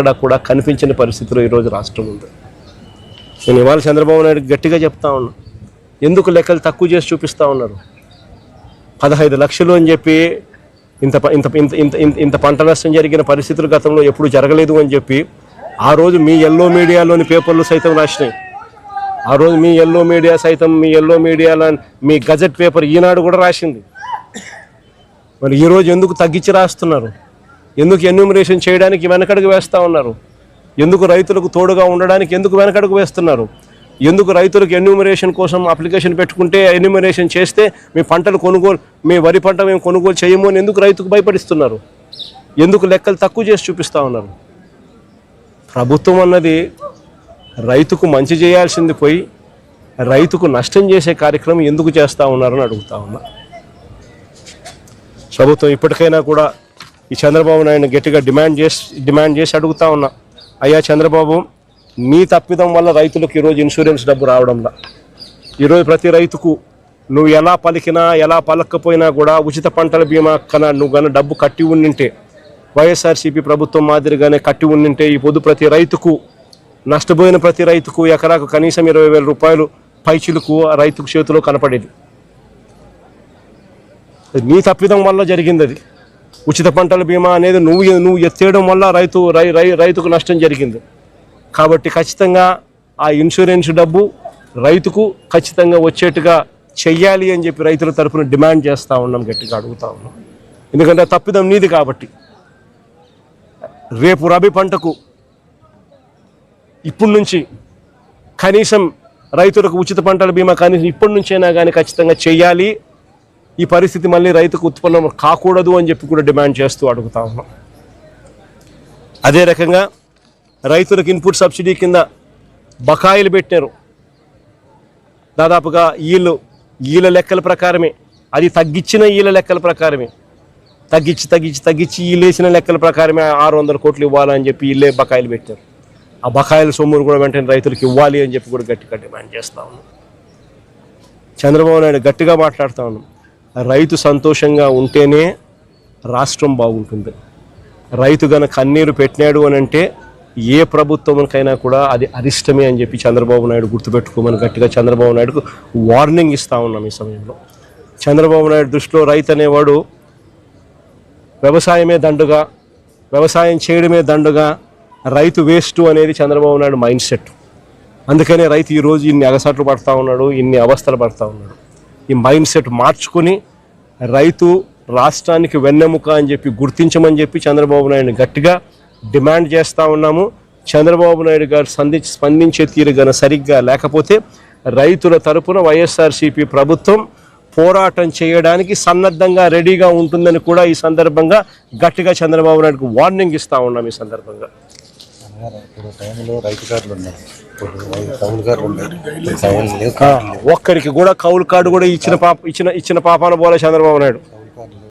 ఎక్కడా కూడా కనిపించిన పరిస్థితిలో ఈరోజు రాష్ట్రం ఉంది. నేను ఇవాళ చంద్రబాబు నాయుడు గట్టిగా చెప్తా ఉన్నా. ఎందుకు లెక్కలు తక్కువ చేసి చూపిస్తూ ఉన్నారు? పదహైదు లక్షలు అని చెప్పి ఇంత ఇంత ఇంత ఇంత ఇంత ఇంత పంట నష్టం జరిగిన పరిస్థితులు గతంలో ఎప్పుడు జరగలేదు అని చెప్పి ఆ రోజు మీ ఎల్లో మీడియాలోని పేపర్లు సైతం రాసినాయి. ఆ రోజు మీ ఎల్లో మీడియా సైతం మీ ఎల్లో మీడియాలో మీ గజెట్ పేపర్ ఈనాడు కూడా రాసింది. మరి ఈరోజు ఎందుకు తగ్గించి రాస్తున్నారు? ఎందుకు ఎన్యూమరేషన్ చేయడానికి వెనకడుగు వేస్తూ ఉన్నారు? ఎందుకు రైతులకు తోడుగా ఉండడానికి ఎందుకు వెనకడుగు వేస్తున్నారు? ఎందుకు రైతులకు ఎన్యూమరేషన్ కోసం అప్లికేషన్ పెట్టుకుంటే ఎన్యూమరేషన్ చేస్తే మీ పంటలు కొనుగోలు మీ వరి పంట మేము కొనుగోలు చేయము అని ఎందుకు రైతుకు భయపడిస్తున్నారు? ఎందుకు లెక్కలు తక్కువ చేసి చూపిస్తూ ఉన్నారు? ప్రభుత్వం అన్నది రైతుకు మంచి చేయాల్సింది పోయి రైతుకు నష్టం చేసే కార్యక్రమం ఎందుకు చేస్తూ ఉన్నారని అడుగుతా ఉన్నా. ప్రభుత్వం ఇప్పటికైనా కూడా ఈ చంద్రబాబు నాయుడు గట్టిగా డిమాండ్ చేసి డిమాండ్ చేసి అడుగుతా ఉన్నా అయ్యా చంద్రబాబు మీ తప్పిదం వల్ల రైతులకు ఈరోజు ఇన్సూరెన్స్ డబ్బు రావడంలా. ఈరోజు ప్రతి రైతుకు నువ్వు ఎలా పలికినా ఎలా పలకపోయినా కూడా ఉచిత పంటల బీమా కన్నా నువ్వు కన్నా డబ్బు కట్టి ఉండింటే వైఎస్ఆర్సీపీ ప్రభుత్వం మాదిరిగానే కట్టి ఉండింటే ఈ పొద్దు ప్రతి రైతుకు నష్టపోయిన ప్రతి రైతుకు ఎకరాకు కనీసం ఇరవై వేల రూపాయలు పైచిలకు ఆ రైతుకు చేతిలో కనపడేది. మీ తప్పిదం వల్ల జరిగింది అది ఉచిత పంటల బీమా అనేది నువ్వు నువ్వు ఎత్తేయడం వల్ల రైతు రై రై రైతుకు నష్టం జరిగింది. కాబట్టి ఖచ్చితంగా ఆ ఇన్సూరెన్స్ డబ్బు రైతుకు ఖచ్చితంగా వచ్చేట్టుగా చెయ్యాలి అని చెప్పి రైతుల తరఫున డిమాండ్ చేస్తూ ఉన్నాం గట్టిగా అడుగుతా ఉన్నాం. ఎందుకంటే తప్పిదం నీది కాబట్టి. రేపు రబీ పంటకు ఇప్పటి నుంచి కనీసం రైతులకు ఉచిత పంటల బీమా కనీసం ఇప్పటి నుంచైనా కానీ ఖచ్చితంగా చేయాలి ఈ పరిస్థితి మళ్ళీ రైతుకు ఉత్పన్నం కాకూడదు అని చెప్పి కూడా డిమాండ్ చేస్తూ అడుగుతా ఉన్నాం. అదే రకంగా రైతులకు ఇన్పుట్ సబ్సిడీ కింద బకాయిలు పెట్టారు. దాదాపుగా ఈళ్ళు ఈల లెక్కల ప్రకారమే. అది తగ్గించిన ఈల లెక్కల ప్రకారమే. తగ్గించి తగ్గించి తగ్గించి ఈలేసిన లెక్కల ప్రకారమే ఆరు వందల కోట్లు ఇవ్వాలని చెప్పి వీళ్ళే బకాయిలు పెట్టారు. ఆ బకాయిల సొమ్మును కూడా వెంటనే రైతులకు ఇవ్వాలి అని చెప్పి కూడా గట్టిగా డిమాండ్ చేస్తా ఉన్నాం. చంద్రబాబు నాయుడు గట్టిగా మాట్లాడుతూ ఉన్నాం. రైతు సంతోషంగా ఉంటేనే రాష్ట్రం బాగుంటుంది. రైతు గన కన్నీరు పెట్టినాడు అని అంటే ఏ ప్రభుత్వంకైనా కూడా అది అరిష్టమే అని చెప్పి చంద్రబాబు నాయుడు గుర్తుపెట్టుకోమని గట్టిగా చంద్రబాబు నాయుడుకు వార్నింగ్ ఇస్తూ ఉన్నాం ఈ సమయంలో. చంద్రబాబు నాయుడు దృష్టిలో రైతు అనేవాడు వ్యవసాయమే దండుగా వ్యవసాయం చేయడమే దండుగా రైతు వేస్ట్ అనేది చంద్రబాబు నాయుడు మైండ్ సెట్. అందుకనే రైతు ఈరోజు ఇన్ని అగసాట్లు పడతా ఉన్నాడు ఇన్ని అవస్థలు పడతా ఉన్నాడు. ఈ మైండ్ సెట్ మార్చుకుని రైతు రాష్ట్రానికి వెన్నెముక అని చెప్పి గుర్తించమని చెప్పి చంద్రబాబు నాయుడు గట్టిగా డిమాండ్ చేస్తూ ఉన్నాము. చంద్రబాబు నాయుడు గారు సంధి స్పందించే తీరు గన సరిగ్గా లేకపోతే రైతుల తరపున వైఎస్ఆర్సీపీ ప్రభుత్వం పోరాటం చేయడానికి సన్నద్ధంగా రెడీగా ఉంటుందని కూడా ఈ సందర్భంగా గట్టిగా చంద్రబాబు నాయుడుకు వార్నింగ్ ఇస్తూ ఉన్నాం ఈ సందర్భంగా. ఇప్పుడు టైంలో రైతు కార్డులు ఉన్నాయి. ఇప్పుడు రైతు కౌలు కార్డులు ఉన్నాయి. కౌలు లేవు. ఒక్కరికి కూడా కౌలు కార్డు కూడా ఇచ్చిన పాప ఇచ్చిన ఇచ్చిన పాపాన పోలే చంద్రబాబు నాయుడు.